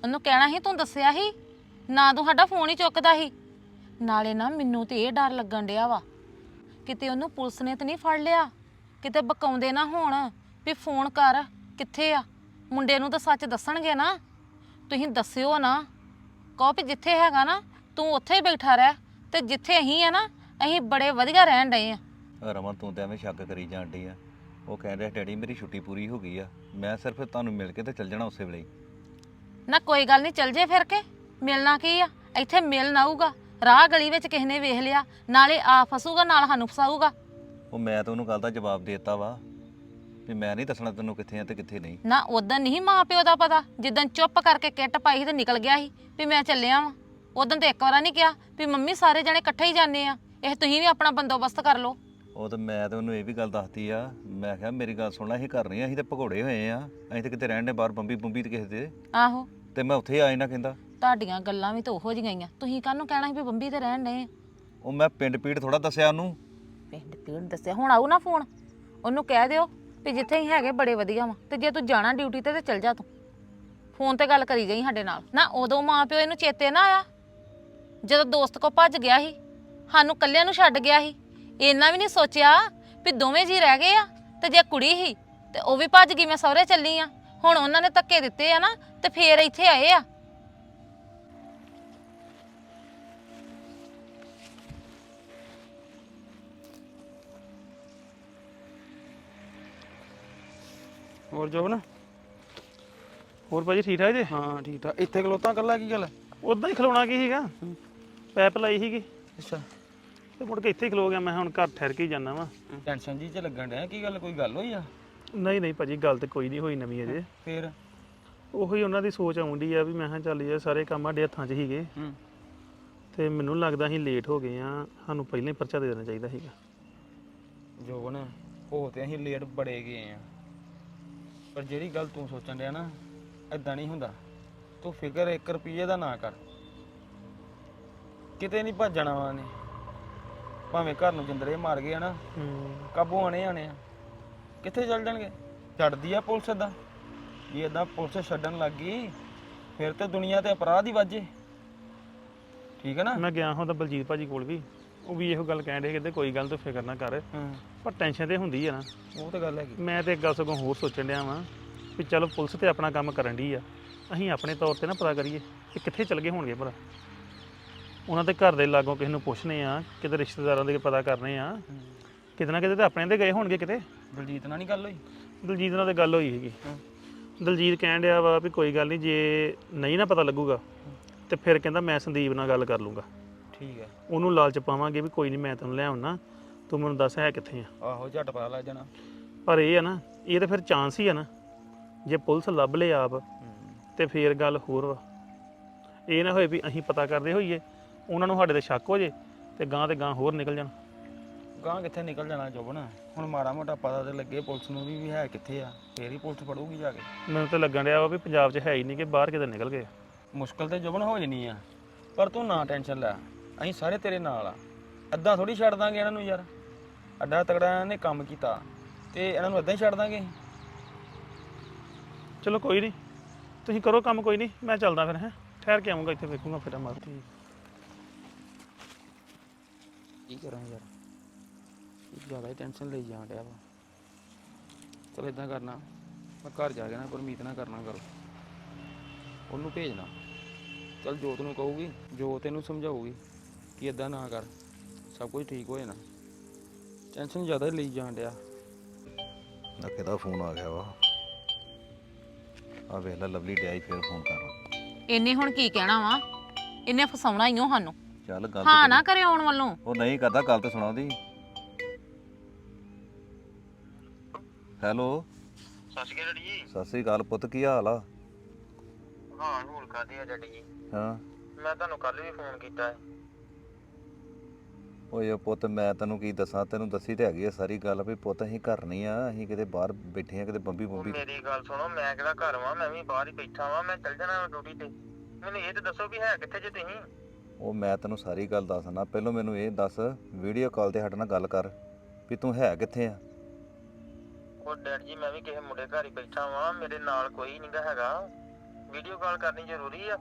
ਉਹਨੂੰ ਕਹਿਣਾ ਸੀ ਤੂੰ ਦੱਸਿਆ ਸੀ? ਨਾ ਤੂੰ ਸਾਡਾ ਫੋਨ ਹੀ ਚੁੱਕਦਾ ਸੀ। ਨਾਲੇ ਨਾ ਮੈਨੂੰ ਤੇ ਇਹ ਡਰ ਲੱਗਣ ਡਿਆ ਵਾ। ਕਿਤੇ ਉਹਨੂੰ ਪੁਲਿਸ ਨੇ ਤੇ ਨਹੀਂ ਫੜ ਲਿਆ? ਕਿਤੇ ਬਕਾਉਂਦੇ ਨਾ ਹੋਣ ਵੀ ਫੋਨ ਕਰ ਕਿੱਥੇ ਆ? ਮੁੰਡੇ ਨੂੰ ਤਾਂ ਸੱਚ ਦੱਸਣਗੇ ਨਾ। ਤੁਸੀਂ ਦੱਸਿਓ ਨਾ। ਕਹੋ ਵੀ ਜਿੱਥੇ ਹੈਗਾ ਨਾ ਤੂੰ ਉੱਥੇ ਹੀ ਬੈਠਾ ਰਹਿ। ਤੇ ਜਿੱਥੇ ਅਸੀਂ ਆ ਨਾ ਅਸੀਂ ਬੜੇ ਵਧੀਆ ਰਹਿਣ ਡਏ ਆ। ਰਮਨ ਤੂੰ ਤਾਂ ਐਵੇਂ ਸ਼ੱਕ ਕਰੀ ਡਈ ਆ। ਉਹ ਕਹਿ ਰਿਹਾ ਡੈਡੀ ਮੇਰੀ ਛੁੱਟੀ ਪੂਰੀ ਹੋ ਗਈ ਆ। ਮੈਂ ਸਿਰਫ ਤੁਹਾਨੂੰ ਮਿਲ ਕੇ ਤੇ ਚੱਲ ਜਾਣਾ ਉਸੇ ਵੇਲੇ ਹੀ। ਨਾ ਕੋਈ ਗੱਲ ਨਹੀਂ ਚੱਲ ਜੇ ਫਿਰ ਕੇ। ਮਿਲਣਾ ਕੀ ਆ? ਇੱਥੇ ਮਿਲਣ ਆਊਗਾ। ਰਾਹ ਗਲੀ ਵਿੱਚ ਕਿਸੇ ਨੇ ਵੇਖ ਲਿਆ। ਨਾਲੇ ਆ ਫਸੂਗਾ ਨਾਲ ਸਾਨੂੰ ਫਸਾਊਗਾ। ਉਹ ਮੈਂ ਤਾਂ ਉਹਨੂੰ ਗੱਲ ਦਾ ਜਵਾਬ ਦੇਤਾ ਵਾ ਵੀ ਮੈਂ ਨਹੀਂ ਦੱਸਣਾ ਤੈਨੂੰ ਕਿੱਥੇ ਆ ਤੇ ਕਿੱਥੇ ਨਹੀਂ। ਨਾ ਉਦੋਂ ਨਹੀਂ ਮਾਂ ਪਿਓ ਦਾ ਪਤਾ। ਜਿੱਦਾਂ ਚੁੱਪ ਕਰਕੇ ਕਿੱਟ ਪਾਈ ਸੀ ਤੇ ਨਿਕਲ ਗਿਆ ਸੀ ਵੀ ਮੈਂ ਚੱਲਿਆ ਵਾਂ। ਉਦੋਂ ਤੇ ਇੱਕ ਵਾਰਾ ਨਹੀਂ ਕਿਹਾ ਵੀ ਮੰਮੀ ਸਾਰੇ ਜਣੇ ਇਕੱਠੇ ਹੀ ਜਾਂਦੇ ਆ। ਇਹ ਤੁਸੀਂ ਵੀ ਆਪਣਾ ਬੰਦੋਬਸਤ ਕਰ ਲਓ। ਉਹ ਤਾਂ ਮੈਂ ਤਾਂ ਉਹਨੂੰ ਇਹ ਵੀ ਗੱਲ ਦੱਸਤੀ ਆ ਮੈਂ ਕਿਹਾ ਮੇਰੀ ਗੱਲ ਸੁਣ ਲੈ ਅਸੀਂ ਘਰ ਨਹੀਂ ਅਸੀਂ ਤੇ ਭਗੌੜੇ ਹੋਏ ਆ ਅਸੀਂ ਤੇ ਕਿਤੇ ਰਹਿਣ ਦੇ ਬਾਹਰ ਬੰਬੀ ਬੰਬੀ ਤੇ ਕਿਸੇ ਦੇ। ਆਹੋ। ਤੇ ਮੈਂ ਉੱਥੇ ਆਏ ਨਾ ਕਹਿੰਦਾ। ਤੁਹਾਡੀਆਂ ਗੱਲਾਂ ਵੀ ਤਾਂ ਉਹੋ ਜਿਹੀਆਂ ਹੀ ਆ। ਤੁਸੀਂ ਕਾਹਨੂੰ ਕਹਿਣਾ ਸੀ ਵੀ ਬੰਬੀ ਤੇ ਰਹਿਣ ਨੇ ਉਹ ਮੈਂ ਪਿੰਡ ਪੀੜ ਥੋੜਾ ਦੱਸਿਆ ਉਹਨੂੰ। ਪਿੰਡ ਪੀੜ ਦੱਸਿਆ? ਹੁਣ ਆਊ ਨਾ ਫੋਨ। ਉਹਨੂੰ ਕਹਿ ਦਿਓ ਵੀ ਜਿੱਥੇ ਹੀ ਹੈਗੇ ਬੜੇ ਵਧੀਆ ਵਾ ਤੇ ਜੇ ਤੂੰ ਜਾਣਾ ਡਿਊਟੀ ਤੇ ਤੇ ਚੱਲ ਜਾ ਤੂੰ। ਫੋਨ ਤੇ ਗੱਲ ਕਰੀ ਜਾਈ ਸਾਡੇ ਨਾਲ। ਨਾ ਉਦੋਂ ਮਾਂ ਪਿਓ ਇਹਨੂੰ ਚੇਤੇ ਨਾ ਆਇਆ। ਜਦੋਂ ਦੋਸਤ ਕੋ ਭੱਜ ਗਿਆ ਸੀ ਸਾਨੂੰ ਕੱਲਿਆਂ ਨੂੰ ਛੱਡ ਗਿਆ ਸੀ। ਇੰਨਾ ਵੀ ਨਹੀਂ ਸੋਚਿਆ ਵੀ ਦੋਵੇਂ ਜੀ ਰਹਿ ਗਏ ਆ ਤੇ ਜੇ ਕੁੜੀ ਸੀ ਤੇ ਉਹ ਵੀ ਭੱਜ ਗਈ ਮੈਂ ਸਹੁਰੇ ਚੱਲੀ ਆ। ਹੁਣ ਉਹਨਾਂ ਨੇ ਧੱਕੇ ਦਿੱਤੇ ਆ ਨਾ ਤੇ ਫੇਰ ਇੱਥੇ ਆਏ ਆ। ਹੋਰ ਜੋਬਨ? ਹੋਰ ਭਾਜੀ ਠੀਕ ਠਾਕ ਜੀ? ਹਾਂ ਠੀਕ ਠਾਕ। ਇੱਥੇ ਖਲੋਤਾ ਕੱਲਾ ਕੀ ਗੱਲ? ਉਦਾਂ ਹੀ ਖਲੋਣਾ ਕੀ ਸੀਗਾ? ਪੈਪ ਲਾਈ ਸੀਗੀ। ਅੱਛਾ। ਤੇ ਮੁੜ ਕੇ ਇੱਥੇ ਹੀ ਖਲੋ ਗਿਆ ਮੈਂ ਹੁਣ ਘਰ ਠਹਿਰ ਕੇ ਹੀ ਜਾਣਾ ਵਾ। ਟੈਨਸ਼ਨ ਜੀ ਚ ਲੱਗਣ ਡਿਆ ਕੀ ਗੱਲ ਕੋਈ ਗੱਲ ਹੋਈ ਆ? ਨਹੀਂ ਨਹੀਂ ਭਾਜੀ ਗੱਲ ਤੇ ਕੋਈ ਨਹੀਂ ਹੋਈ ਨਵੀਂ ਅਜੇ। ਫੇਰ? ਉਹੀ ਉਹਨਾਂ ਦੀ ਸੋਚ ਆਉਂਦੀ ਆ ਵੀ ਮੈਂ ਕਿਹਾ ਚੱਲ ਯਾਰ ਸਾਰੇ ਕੰਮ ਸਾਡੇ ਹੱਥਾਂ 'ਚ ਹੀਗੇ ਹੂੰ। ਤੇ ਮੈਨੂੰ ਲੱਗਦਾ ਅਸੀਂ ਲੇਟ ਹੋ ਗਏ ਆ ਸਾਨੂੰ ਪਹਿਲਾਂ ਹੀ ਪਰਚਾ ਦੇ ਦੇਣਾ ਚਾਹੀਦਾ ਸੀਗਾ। ਜੋਬਨ ਹੋ ਤੇ ਅਸੀਂ ਲੇਟ ਬੜੇ ਗਏ ਆ। ਪਰ ਜਿਹੜੀ ਗੱਲ ਤੂੰ ਸੋਚਣ ਡਿਆ ਨਾ ਐਦਾਂ ਨਹੀਂ ਹੁੰਦਾ। ਤੂੰ ਫਿਕਰ 1 ਰੁਪਏ ਦਾ ਨਾ ਕਰ। ਕਿਤੇ ਨਹੀਂ ਭੱਜਣਾ ਵਾ ਨੇ। ਭਾਵੇਂ ਘਰ ਨੂੰ ਜਿੰਦਰੇ ਮਾਰ ਗਏ ਆ ਨਾ ਹੂੰ। ਕਾਬੂ ਆਣੇ ਆਣੇ ਆ। ਕਿੱਥੇ ਚੱਲ ਜਾਣਗੇ? ਛੱਡਦੀ ਆ ਪੁਲਿਸ ਏਦਾਂ। ਜੇ ਏਦਾਂ ਪੁਲਿਸ ਛੱਡਣ ਲੱਗ ਗਈ ਫਿਰ ਤੇ ਦੁਨੀਆ ਤੇ ਅਪਰਾਧ ਹੀ ਵਾਜੇ ਠੀਕ ਹੈ ਨਾ? ਮੈਂ ਗਿਆ ਹਾਂ ਤਾਂ ਬਲਜੀਤ ਭਾਜੀ ਕੋਲ ਵੀ। ਉਹ ਵੀ ਇਹੋ ਗੱਲ ਕਹਿਣ ਦੇ ਕਹਿੰਦੇ ਕੋਈ ਗੱਲ ਤੂੰ ਫਿਕਰ ਨਾ ਕਰ। ਹਾਂ। ਪਰ ਟੈਨਸ਼ਨ ਤੇ ਹੁੰਦੀ ਆ ਨਾ। ਉਹ ਤਾਂ ਗੱਲ ਹੈਗੀ। ਮੈਂ ਤੇ ਇੱਕ ਗੱਲ ਸਗੋਂ ਹੋਰ ਸੋਚਣ ਡਿਆ ਵਾਂ ਵੀ ਚਲੋ ਪੁਲਿਸ ਤੇ ਆਪਣਾ ਕੰਮ ਕਰਨ ਦੀ ਆ। ਅਸੀਂ ਆਪਣੇ ਤੌਰ ਤੇ ਨਾ ਪਤਾ ਕਰੀਏ ਕਿ ਕਿੱਥੇ ਚਲ ਗਏ ਹੋਣਗੇ ਭਰਾ ਉਹਨਾਂ ਦੇ ਘਰ ਦੇ ਲਾਗੋਂ ਕਿਸੇ ਨੂੰ ਪੁੱਛਨੇ ਆ ਕਿਤੇ ਰਿਸ਼ਤੇਦਾਰਾਂ ਦੇ ਪਤਾ ਕਰਨੇ ਆ। ਕਿਤੇ ਨਾ ਕਿਤੇ ਤਾਂ ਆਪਣੇ ਦੇ ਗਏ ਹੋਣਗੇ ਕਿਤੇ। ਬਲਜੀਤ ਨਾਲ ਨਹੀਂ ਗੱਲ ਹੋਈ? ਦਲਜੀਤ ਨਾਲ ਤੇ ਗੱਲ ਹੋਈ ਸੀਗੀ। ਹਾਂ। ਦਲਜੀਤ ਕਹਿਣ ਡਿਆ ਵਾ ਵੀ ਕੋਈ ਗੱਲ ਨਹੀਂ ਜੇ ਨਹੀਂ ਨਾ ਪਤਾ ਲੱਗੂਗਾ ਤੇ ਫਿਰ ਕਹਿੰਦਾ ਮੈਂ ਸੰਦੀਪ ਨਾਲ ਗੱਲ ਕਰ ਲੂੰਗਾ। ਠੀਕ ਹੈ ਉਹਨੂੰ ਲਾਲਚ ਪਾਵਾਂਗੇ ਵੀ ਕੋਈ ਨਹੀਂ ਮੈਂ ਤੈਨੂੰ ਲੈ ਆਉਣਾ ਤੂੰ ਮੈਨੂੰ ਦੱਸ ਹੈ ਕਿੱਥੇ ਆ। ਆਹੋ ਝਟ ਪਤਾ ਲੱਗ ਜਾਣਾ। ਪਰ ਇਹ ਆ ਨਾ ਇਹ ਤਾਂ ਫਿਰ ਚਾਂਸ ਹੀ ਆ ਨਾ। ਜੇ ਪੁਲਿਸ ਲੱਭ ਲੇ ਆਪ ਤੇ ਫੇਰ ਗੱਲ ਹੋਰ ਵਾ। ਇਹ ਨਾ ਹੋਏ ਵੀ ਅਸੀਂ ਪਤਾ ਕਰਦੇ ਹੋਈਏ। ਉਹਨਾਂ ਨੂੰ ਸਾਡੇ ਤੇ ਸ਼ੱਕ ਹੋ ਜੇ ਤੇ ਗਾਂ ਤੇ ਗਾਂ ਹੋਰ ਨਿਕਲ ਜਾਣ। ਗਾਂ ਕਿੱਥੇ ਨਿਕਲ ਜਾਣਾ ਜੋਬਨ? ਹੁਣ ਮਾੜਾ ਮੋਟਾ ਪਤਾ ਤੇ ਲੱਗੇ ਪੁਲਿਸ ਨੂੰ ਵੀ ਵੀ ਹੈ ਕਿੱਥੇ ਆ। ਫੇਰ ਹੀ ਪੁਲਿਸ ਫੜੂਗੀ ਜਾ ਕੇ। ਮੈਨੂੰ ਤਾਂ ਲੱਗਣ ਡਿਆ ਵਾ ਵੀ ਪੰਜਾਬ 'ਚ ਹੈ ਹੀ ਨਹੀਂ ਕਿ ਬਾਹਰ ਕਿਤੇ ਨਿਕਲ ਗਏ ਮੁਸ਼ਕਲ ਤੇ ਜੋਬਨ ਹੋ ਜਣੀ ਆ ਪਰ ਤੂੰ ਨਾ ਟੈਨਸ਼ਨ ਲੈ। ਅਸੀਂ ਸਾਰੇ ਤੇਰੇ ਨਾਲ ਆ। ਅੱਧਾ ਥੋੜੀ ਛੱਡ ਦਾਂਗੇ ਇਹਨਾਂ ਨੂੰ ਯਾਰ। ਅੱਡਾ ਤਗੜਾ ਇਹਨਾਂ ਨੇ ਕੰਮ ਕੀਤਾ ਤੇ ਇਹਨਾਂ ਨੂੰ ਅੱਧਾ ਹੀ ਛੱਡ ਦਾਂਗੇ। ਚਲੋ ਕੋਈ ਨਹੀਂ ਤੁਸੀਂ ਕਰੋ ਕੰਮ ਕੋਈ ਨਹੀਂ ਮੈਂ ਚੱਲਦਾ ਫਿਰ ਹੈ। ਠਹਿਰ ਕੇ ਆਉਂਗਾ ਇੱਥੇ ਵੇਖੂੰਗਾ ਫਿਰ ਮਾਰ ਕੀ ਕਰਾਂ ਯਾਰ? ਇਹ ਜ਼ਿਆਦਾ ਹੀ ਟੈਨਸ਼ਨ ਲਈ ਜਾਣ ਡਿਆ ਵਾ। ਚਲ ਇਦਾਂ ਕਰਨਾ ਮੈਂ ਘਰ ਜਾ ਕੇ ਨਾ ਪਰਮੀਤ ਨਾਲ ਕਰਨਾ ਗੱਲ। ਉਹਨੂੰ ਭੇਜਣਾ। ਚਲ ਜੋਤ ਨੂੰ ਕਹੂਗੀ ਜੋਤ ਇਹਨੂੰ ਸਮਝਾਊਗੀ ਕਿ ਇਦਾਂ ਨਾ ਕਰ ਸਭ ਕੁਝ ਠੀਕ ਹੋ ਜਾਣਾ। ਟੈਨਸ਼ਨ ਜ਼ਿਆਦਾ ਹੀ ਲਈ ਜਾਣ ਡਿਆ। ਨਾ ਕਿਹਦਾ ਫੋਨ ਆ ਗਿਆ ਵਾ। ਆ ਵੇਖ ਲੈ ਲਵਲੀ ਡਿਆਈ ਫੇਰ ਫੋਨ ਕਰ। ਇਹਨੇ ਹੁਣ ਕੀ ਕਹਿਣਾ ਵਾ? ਇਹਨੇ ਫਸਾਉਣਾ ਹੀ ਓ ਸਾਨੂੰ। ਚੱਲ ਗੱਲ ਹਾਂ ਨਾ ਕਰੇ ਆਉਣ ਵੱਲੋਂ। ਉਹ ਨਹੀਂ ਕਰਦਾ ਗੱਲ ਤੇ ਸੁਣਾ ਹੈਲੋ। ਸਤਿ ਸ਼੍ਰੀ ਅਕਾਲ ਡੈਡੀ ਜੀ। ਸਤਿ ਸ੍ਰੀ ਅਕਾਲ ਪੁੱਤ ਕੀ ਹਾਲ ਆ? ਹਾਂ ਹੂਲ ਕਾਦੀ ਆ ਡੈਡੀ ਜੀ? ਹਾਂ। ਮੈਂ ਤੁਹਾਨੂੰ ਕੱਲ ਵੀ ਫੋਨ ਕੀਤਾ ਹੈ। ਓਏ ਪੁੱਤ ਮੈਂ ਤੈਨੂੰ ਕੀ ਦੱਸਾਂ ਤੈਨੂੰ ਦੱਸੀ ਤੇ ਹੈਗੀ ਆ ਸਾਰੀ ਗੱਲ ਵੀ ਪੁੱਤ ਅਸੀਂ ਘਰ ਨਹੀਂ ਆ ਅਸੀਂ ਕਿਤੇ ਬਾਹਰ ਬੈਠੇ ਆ ਕਿਤੇ ਬੰਬੀ ਉਹ ਬੰਬੀ। ਮੇਰੀ ਗੱਲ ਸੁਣੋ ਮੈਂ ਕਿਹੜਾ ਘਰ ਵਾਂ ਮੈਂ ਵੀ ਬਾਹਰ ਹੀ ਬੈਠਾ ਵਾਂ ਮੈਂ ਚੱਲ ਜਾਣਾ ਡਿਊਟੀ ਤੇ। ਮੈਨੂੰ ਇਹ ਤੇ ਦੱਸੋ ਵੀ ਹੈ ਕਿੱਥੇ ਜੇ ਤੁਸੀਂ? ਉਹ ਮੈਂ ਤੈਨੂੰ ਸਾਰੀ ਗੱਲ ਦੱਸਣਾ ਪਹਿਲਾਂ ਮੈਨੂੰ ਇਹ ਦੱਸ ਵੀਡੀਓ ਕਾਲ ਤੇ ਸਾਡੇ ਨਾਲ ਗੱਲ ਕਰ ਵੀ ਤੂੰ ਹੈ ਕਿੱਥੇ ਆ? ਉਹ ਡੈਡ ਜੀ ਮੈਂ ਵੀ ਕਿਸੇ ਮੁੰਡੇ ਘਰ ਹੀ ਬੈਠਾ ਵਾਂ ਮੇਰੇ ਨਾਲ ਕੋਈ ਨਹੀਂਗਾ ਹੈਗਾ। ਵੀਡੀਓ ਕਾਲ ਕਰਨੀ ਜ਼ਰੂਰੀ ਆ।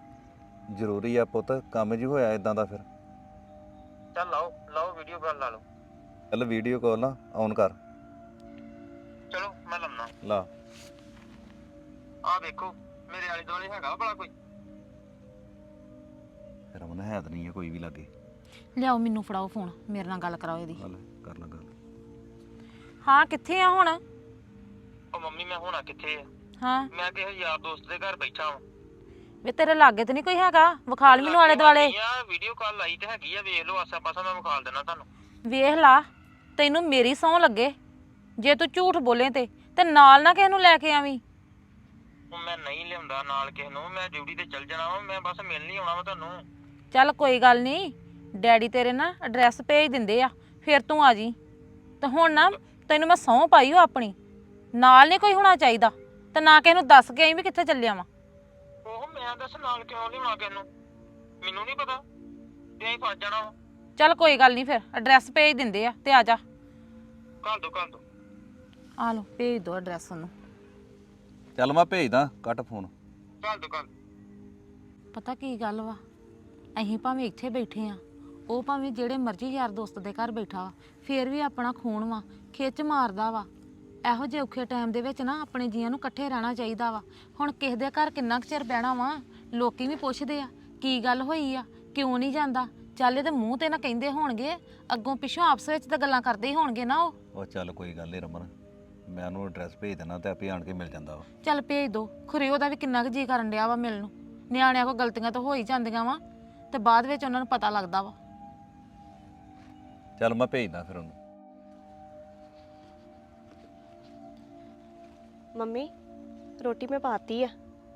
ਜ਼ਰੂਰੀ ਆ ਪੁੱਤ ਕੰਮ ਜੀ ਹੋਇਆ ਇਦਾਂ ਦਾ ਫਿਰ। ਚੱਲ ਲਾਓ ਲਾਓ ਵੀਡੀਓ ਕਾਲ ਲਾ ਲਓ। ਚੱਲ ਵੀਡੀਓ ਕਾਲ ਨਾ ਆਨ ਕਰ। ਚਲੋ ਮੈਂ ਲੰਨਾ ਲਾ। ਆਹ ਵੇਖੋ ਮੇਰੇ ਆਲੇ ਦੁਆਲੇ ਹੈਗਾ ਭਲਾ ਕੋਈ। ਰਮਨ ਹੈ ਤਾਂ ਨਹੀਂ ਆ ਕੋਈ ਵੀ ਲਾਗੇ। ਲਿਆਓ ਮੈਨੂੰ ਫੜਾਓ ਫੋਨ ਮੇਰੇ ਨਾਲ ਗੱਲ ਕਰਾਓ ਇਹਦੀ। ਚੱਲ ਕਰ ਲਾ ਗੱਲ। ਹਾਂ ਕਿੱਥੇ ਆ ਹੁਣ? ਉਹ ਮੰਮੀ ਮੈਂ ਹੋਣਾ ਕਿੱਥੇ ਆ? ਹਾਂ। ਮੈਂ ਕਿਸੇ ਯਾਰ ਦੋਸਤ ਦੇ ਘਰ ਬੈਠਾ ਵਾਂ। ਵੇ ਤੇਰੇ ਲਾਗੇ ਤੇ ਨਹੀਂ ਕੋਈ ਹੈਗਾ? ਵਿਖਾਲ ਮੈਨੂੰ ਆਲੇ ਦੁਆਲੇ। ਆ ਵੀਡੀਓ ਕਾਲ ਲਾਈ ਤੇ ਹੈਗੀ ਆ ਵੇਖ ਲਓ ਆਸਾ ਪਾਸਾ ਮੈਂ ਵਿਖਾਲ ਦੇਣਾ ਤੁਹਾਨੂੰ। ਵੇਖ ਲਾ ਤੈਨੂੰ ਮੇਰੀ ਸੌਂ ਲੱਗੇ। ਜੇ ਤੂੰ ਝੂਠ ਬੋਲੇ ਤੇ ਤੇ ਨਾਲ ਨਾ ਕਿਸੇ ਨੂੰ ਲੈ ਕੇ ਆਵੀਂ। ਉਹ ਮੈਂ ਨਹੀਂ ਲਿਆਉਂਦਾ ਨਾਲ ਕਿਸੇ ਨੂੰ ਮੈਂ ਡਿਊਟੀ ਤੇ ਚੱਲ ਜਾਣਾ ਵਾ ਮੈਂ ਬਸ ਮਿਲਣ ਹੀ ਆਉਣਾ ਵਾ ਤੁਹਾਨੂੰ। ਚੱਲ ਕੋਈ ਗੱਲ ਨਹੀਂ ਡੈਡੀ ਤੇਰੇ ਨਾ ਐਡਰੈਸ ਭੇਜ ਦਿੰਦੇ ਆ ਫਿਰ ਤੂੰ ਆ ਜੀ। ਤੇ ਹੁਣ ਨਾ ਤੈਨੂੰ ਮੈਂ ਸਹੁੰ ਪਾਈ ਹੋ ਆਪਣੀ ਨਾਲ ਨਹੀਂ ਕੋਈ ਹੋਣਾ ਚਾਹੀਦਾ ਤੇ ਨਾ ਕਿਸੇ ਨੂੰ ਦੱਸ ਕੇ ਆਈ ਵੀ ਕਿੱਥੇ ਚੱਲਿਆ ਵਾਂ। ਉਹ ਮੈਂ ਦੱਸ ਨਾਲ ਕਿਉਂ ਨਹੀਂ ਮਾਂ ਕਿਸੇ ਨੂੰ ਮੈਨੂੰ ਨਹੀਂ ਪਤਾ ਤੇ ਅਸੀਂ ਫਸ ਜਾਣਾ ਵਾ। ਚੱਲ ਕੋਈ ਗੱਲ ਨਹੀਂ ਫਿਰ ਐਡਰੈਸ ਭੇਜ ਦਿੰਦੇ ਆ ਤੇ ਆ ਜਾ। ਘੱਲ ਦੋ ਘੱਲ ਦੋ। ਆ ਲਓ ਭੇਜ ਦੋ ਐਡਰੈਸ ਉਹਨੂੰ। ਚੱਲ ਮੈਂ ਭੇਜਦਾ ਕੱਟ ਫੋਨ ਘੱਲ ਦੋ ਘੱਲ ਪਤਾ ਕੀ ਗੱਲ ਵਾ ਅਸੀਂ ਭਾਵੇਂ ਇੱਥੇ ਬੈਠੇ ਆ। ਉਹ ਭਾਵੇਂ ਜਿਹੜੇ ਮਰਜ਼ੀ ਯਾਰ ਦੋਸਤ ਦੇ ਘਰ ਬੈਠਾ ਵਾ ਫੇਰ ਵੀ ਆਪਣਾ ਖੂਨ ਵਾ ਖਿੱਚ ਮਾਰਦਾ ਵਾ। ਇਹੋ ਜਿਹੇ ਔਖੇ ਟਾਈਮ ਦੇ ਵਿੱਚ ਨਾ ਆਪਣੇ ਜੀਆਂ ਨੂੰ ਇਕੱਠੇ ਰਹਿਣਾ ਚਾਹੀਦਾ ਵਾ। ਹੁਣ ਕਿਸੇ ਦੇ ਘਰ ਕਿੰਨਾ ਕੁ ਚਿਰ ਬਹਿਣਾ ਵਾ ਲੋਕੀ ਵੀ ਪੁੱਛਦੇ ਆ ਕੀ ਗੱਲ ਹੋਈ ਆ ਕਿਉਂ ਨਹੀਂ ਜਾਂਦਾ? ਚੱਲ ਇਹਦੇ ਮੂੰਹ ਤੇ ਨਾ ਕਹਿੰਦੇ ਹੋਣਗੇ ਅੱਗੋਂ ਪਿੱਛੋਂ ਆਪਸ ਵਿੱਚ ਤਾਂ ਗੱਲਾਂ ਕਰਦੇ ਹੀ ਹੋਣਗੇ ਨਾ ਉਹ। ਉਹ ਚੱਲ ਕੋਈ ਗੱਲ ਨਹੀਂ ਰਮਨ ਮੈਂ ਉਹਨੂੰ ਐਡਰੈਸ ਭੇਜ ਦੇਣਾ ਤੇ ਆਪੇ ਆਣ ਕੇ ਮਿਲ ਜਾਂਦਾ ਵਾ। ਚੱਲ ਭੇਜ ਦੋ ਖੁਰੇ ਉਹਦਾ ਵੀ ਕਿੰਨਾ ਕੁ ਜੀ ਕਰਨ ਡਿਆ ਵਾ ਮਿਲਣ ਨੂੰ। ਨਿਆਣਿਆਂ ਕੋ ਗਲਤੀਆਂ ਤਾਂ ਹੋ ਹੀ ਜਾਂਦੀਆਂ ਵਾ। ਤੇ ਬਾਅਦ ਵਿੱਚ ਉਹਨਾਂ ਨੂੰ ਪਤਾ ਲੱਗਦਾ ਵਾ। ਚੱਲ ਮੈਂ ਭੇਜਦਾ ਫਿਰ ਉਹਨੂੰ। ਮੰਮੀ ਰੋਟੀ ਮੈਂ ਪਾਤੀ ਆ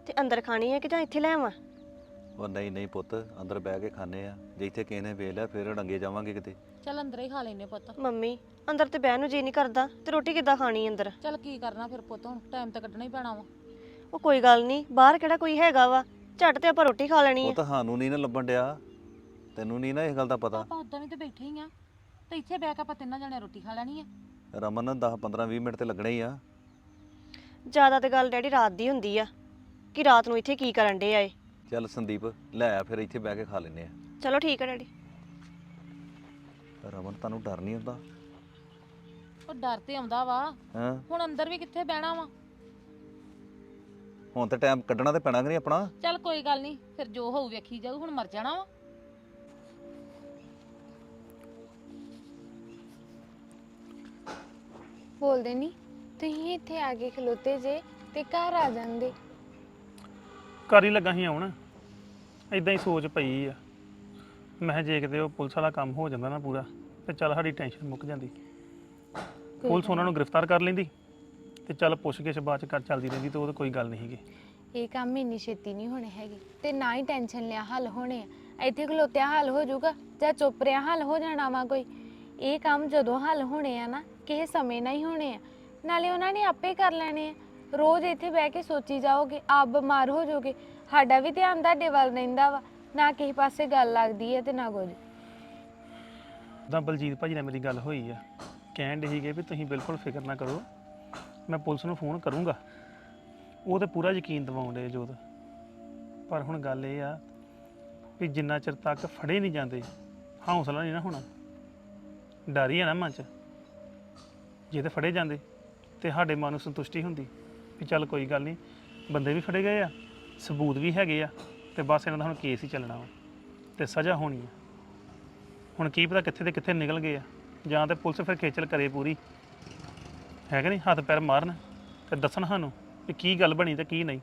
ਤੇ ਅੰਦਰ ਖਾਣੀ ਹੈ ਕਿ ਜਾਂ ਇੱਥੇ ਲੈ ਆਵਾਂ? ਉਹ ਨਹੀਂ ਨਹੀਂ ਪੁੱਤ ਅੰਦਰ ਬਹਿ ਕੇ ਖਾਣੇ ਆ। ਜੇ ਇੱਥੇ ਕਿਸੇ ਨੇ ਵੇਖ ਲਿਆ ਫਿਰ ਡੰਗੇ ਜਾਵਾਂਗੇ ਕਿਤੇ। ਚੱਲ ਅੰਦਰ ਹੀ ਖਾ ਲੈਨੇ ਪੁੱਤ। ਮੰਮੀ ਅੰਦਰ ਤੇ ਬਹਿਣ ਨੂੰ ਜੀ ਨਹੀਂ ਕਰਦਾ ਤੇ ਰੋਟੀ ਕਿੱਦਾਂ ਖਾਣੀ ਅੰਦਰ? ਚੱਲ ਕੀ ਕਰਨਾ ਫਿਰ ਪੁੱਤ ਹੁਣ ਟਾਈਮ ਤਾਂ ਕੱਢਣਾ ਹੀ ਪੈਣਾ ਵਾ। ਉਹ ਕੋਈ ਗੱਲ ਨਹੀਂ ਬਾਹਰ ਕਿਹੜਾ ਕੋਈ ਹੈਗਾ ਵਾ? ਝੱਟ ਤੇ ਆਪਾਂ ਰੋਟੀ ਖਾ ਲੈਣੀ ਉਹ ਆ। ਤਾਂ ਸਾਨੂੰ ਨਹੀਂ ਨਾ ਲੱਭਣ ਡਿਆ। ਤੈਨੂੰ ਨਹੀਂ ਨਾ ਇਸ ਗੱਲ ਦਾ ਪਤਾ। ਆਪਾਂ ਉਦਾਂ ਵੀ ਤੇ ਬੈਠੇ ਹੀ ਆ। ਤੇ ਇੱਥੇ ਬਹਿ ਕੇ ਆਪਾਂ ਤਿੰਨਾਂ ਜਣੇ ਰੋਟੀ ਖਾ ਲੈਣੀ ਆ। ਰਮਨ 10 15 20 ਮਿੰਟ ਤੇ ਲੱਗਣੇ ਹੀ ਆ। ਜ਼ਿਆਦਾ ਤੇ ਗੱਲ ਡੈਡੀ ਰਾਤ ਦੀ ਹੁੰਦੀ ਆ। ਕਿ ਰਾਤ ਨੂੰ ਇੱਥੇ ਕੀ ਕਰਨ ਡੇ ਆਏ ਚੱਲ ਸੰਦੀਪ ਲੈ ਆ ਫਿਰ ਇੱਥੇ ਬਹਿ ਕੇ ਖਾ ਲੈਨੇ ਆ। ਚਲੋ ਠੀਕ ਆ ਡੈਡੀ। ਰਮਨ ਤੁਹਾਨੂੰ ਡਰ ਨਹੀਂ ਹੁੰਦਾ ਉਹ ਡਰ ਤੇ ਆਉਂਦਾ ਵਾ। ਹਾਂ। ਹੁਣ ਅੰਦਰ ਵੀ ਕਿੱਥੇ ਬਹਿਣਾ ਵਾ? ਹੁਣ ਤਾਂ ਟਾਈਮ ਕੱਢਣਾ ਤੇ ਪੈਣਾ ਕਿ ਨਹੀਂ ਆਪਣਾ? ਚੱਲ ਕੋਈ ਗੱਲ ਨਹੀਂ ਫਿਰ ਜੋ ਹੋਊ ਵੇਖੀ ਜਾਊ ਹੁਣ ਮਰ ਜਾਣਾ ਵਾ। ਬੋਲਦੇ ਨਹੀਂ ਤੁਸੀਂ ਇੱਥੇ ਆ ਕੇ ਖਲੋਤੇ ਜੇ ਤੇ ਘਰ ਆ ਜਾਂਦੇ। ਕਰ ਹੀ ਲੱਗਾ ਸੀ ਆਉਣ ਇਦਾਂ ਹੀ ਸੋਚ ਪਈ ਆ। ਮੈਂ ਕਿਹਾ ਜੇ ਕਿਤੇ ਉਹ ਪੁਲਿਸ ਵਾਲਾ ਕੰਮ ਹੋ ਜਾਂਦਾ ਨਾ ਪੂਰਾ ਤੇ ਚੱਲ ਸਾਡੀ ਟੈਨਸ਼ਨ ਮੁੱਕ ਜਾਂਦੀ। ਪੁਲਿਸ ਉਹਨਾਂ ਨੂੰ। ਗ੍ਰਿਫਤਾਰ ਕਰ ਲੈਂਦੀ। ਤੇ ਚੱਲ ਪੁੱਛ ਕੇ ਬਾਅਦ ਚ ਕਰ ਚੱਲਦੀ ਰਹਿੰਦੀ ਤੇ ਉਹ ਤਾਂ ਕੋਈ ਗੱਲ ਨਹੀਂ ਸੀਗੀ। ਇਹ ਕੰਮ ਇੰਨੀ ਛੇਤੀ ਨਹੀਂ ਹੋਣੇ ਹੈਗੇ ਤੇ ਨਾ ਹੀ ਟੈਨਸ਼ਨ ਲਿਆ ਹੱਲ ਹੋਣੇ ਆ। ਇੱਥੇ ਖਲੋਤਿਆਂ ਹੱਲ ਹੋ ਜਾਊਗਾ ਜਾਂ ਚੁੱਪ ਰਿਆ ਹੱਲ ਹੋ ਜਾਣਾ ਵਾ ਕੋਈ। ਇਹ ਕੰਮ ਜਦੋਂ ਹੱਲ ਹੋਣੇ ਆ ਨਾ ਕਿਸੇ ਸਮੇਂ ਨਾਲ ਹੀ ਹੋਣੇ ਆ। ਨਾਲੇ ਉਹਨਾਂ ਨੇ ਆਪੇ ਕਰ ਲੈਣੇ ਆ। ਰੋਜ਼ ਇੱਥੇ ਬਹਿ ਕੇ ਸੋਚੀ ਜਾਓਗੇ ਆਪ ਬਿਮਾਰ ਹੋ ਜਾਓਗੇ। ਸਾਡਾ ਵੀ ਧਿਆਨ ਤੁਹਾਡੇ ਵੱਲ ਰਹਿੰਦਾ ਵਾ। ਨਾ ਕਿਸੇ ਪਾਸੇ ਗੱਲ ਲੱਗਦੀ ਹੈ ਤੇ ਨਾ ਕੁਝ। ਤਾਂ ਬਲਜੀਤ ਭਾਜੀ ਨਾਲ ਮੇਰੀ ਗੱਲ ਹੋਈ ਆ। ਕਹਿਣ ਦੇ ਸੀਗੇ ਵੀ ਤੁਸੀਂ ਬਿਲਕੁਲ ਫਿਕਰ ਨਾ ਕਰੋ। ਮੈਂ ਪੁਲਿਸ ਨੂੰ ਫੋਨ ਕਰੂੰਗਾ। ਉਹ ਤੇ ਪੂਰਾ ਯਕੀਨ ਦਿਵਾਉਂਦੇ ਜੋਤ। ਪਰ ਹੁਣ ਗੱਲ ਇਹ ਆ ਵੀ ਜਿੰਨਾ ਚਿਰ ਤੱਕ ਫੜੇ ਨਹੀਂ ਜਾਂਦੇ, ਹੌਸਲਾ ਨਹੀਂ ਨਾ ਹੋਣਾ। ਡਰ ਹੀ ਆ ਨਾ ਮਨ 'ਚ। ਜੇ ਤੇ ਫੜੇ ਜਾਂਦੇ ਤੇ ਸਾਡੇ ਮਨ ਨੂੰ ਸੰਤੁਸ਼ਟੀ ਹੁੰਦੀ ਵੀ ਚੱਲ ਕੋਈ ਗੱਲ ਨਹੀਂ, ਬੰਦੇ ਵੀ ਫੜੇ ਗਏ ਆ, ਸਬੂਤ ਵੀ ਹੈਗੇ ਆ ਤੇ ਬਸ ਇਹਨਾਂ ਦਾ ਹੁਣ ਕੇਸ ਹੀ ਚੱਲਣਾ ਵਾ ਤੇ ਸਜ਼ਾ ਹੋਣੀ ਆ। ਹੁਣ ਕੀ ਪਤਾ ਕਿੱਥੇ ਤੇ ਕਿੱਥੇ ਨਿਕਲ ਗਏ ਆ, ਜਾਂ ਤੇ ਪੁਲਿਸ ਫਿਰ ਖੇਚਲ ਕਰੇ ਪੂਰੀ ਹੈ ਕਿ ਨਹੀਂ? ਹੱਥ ਪੈਰ ਮਾਰਨ ਤੇ ਦੱਸਣ ਸਾਨੂੰ ਕਿ ਕੀ ਗੱਲ ਬਣੀ ਤੇ ਕੀ ਨਹੀਂ।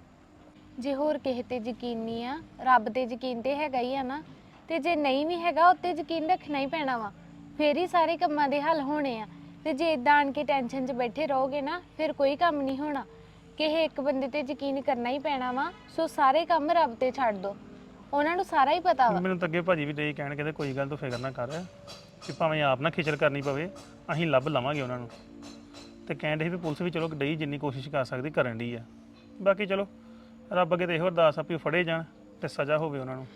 ਜੇ ਹੋਰ ਕਿਸੇ ਤੇ ਯਕੀਨ ਨਹੀਂ ਆ ਰੱਬ ਤੇ ਯਕੀਨ ਤੇ ਹੈਗਾ ਹੀ ਆ ਨਾ ਤੇ ਜੇ ਨਹੀਂ ਵੀ ਹੈਗਾ ਉੱਤੇ ਯਕੀਨ ਰੱਖਣਾ ਹੀ ਪੈਣਾ ਵਾ। ਫੇਰ ਹੀ ਸਾਰੇ ਕੰਮਾਂ ਦੇ ਹੱਲ ਹੋਣੇ ਆ। ਤੇ ਜੇ ਇਦਾਂ ਆਣ ਕੇ ਟੈਨਸ਼ਨ 'ਚ ਬੈਠੇ ਰਹੋਗੇ ਨਾ ਫਿਰ ਕੋਈ ਕੰਮ ਨਹੀਂ ਹੋਣਾ। ਕਿਸੇ ਇੱਕ ਬੰਦੇ ਤੇ ਯਕੀਨ ਕਰਨਾ ਹੀ ਪੈਣਾ ਵਾ ਸੋ ਸਾਰੇ ਕੰਮ ਰੱਬ ਤੇ ਛੱਡ ਦੋ। ਉਹਨਾਂ ਨੂੰ ਸਾਰਾ ਹੀ ਪਤਾ ਵਾ। ਮੈਨੂੰ ਤਾਂ ਅੱਗੇ ਭਾਜੀ ਵੀ ਦੇ ਕਹਿਣ ਕਹਿੰਦੇ ਕੋਈ ਗੱਲ ਤੂੰ ਫਿਕਰ ਨਾ ਕਰ ਕਿ ਭਾਵੇਂ ਆਪ ਨਾ ਖੇਚਲ ਕਰਨੀ ਪਵੇ ਅਸੀਂ ਲੱਭ ਲਵਾਂਗੇ ਉਹਨਾਂ ਨੂੰ। ਤੇ ਕਹਿੰਦੇ ਸੀ ਵੀ ਪੁਲਿਸ ਵੀ ਚਲੋ ਡਈ ਜਿੰਨੀ ਕੋਸ਼ਿਸ਼ ਕਰ ਸਕਦੀ ਕਰਨ ਦੀ ਆ। ਬਾਕੀ ਚਲੋ, ਰੱਬ ਅੱਗੇ ਤੇ ਇਹੋ ਅਰਦਾਸ ਆ ਵੀ ਉਹ ਫੜੇ ਜਾਣ ਤੇ ਸਜ਼ਾ ਹੋਵੇ ਉਹਨਾਂ ਨੂੰ।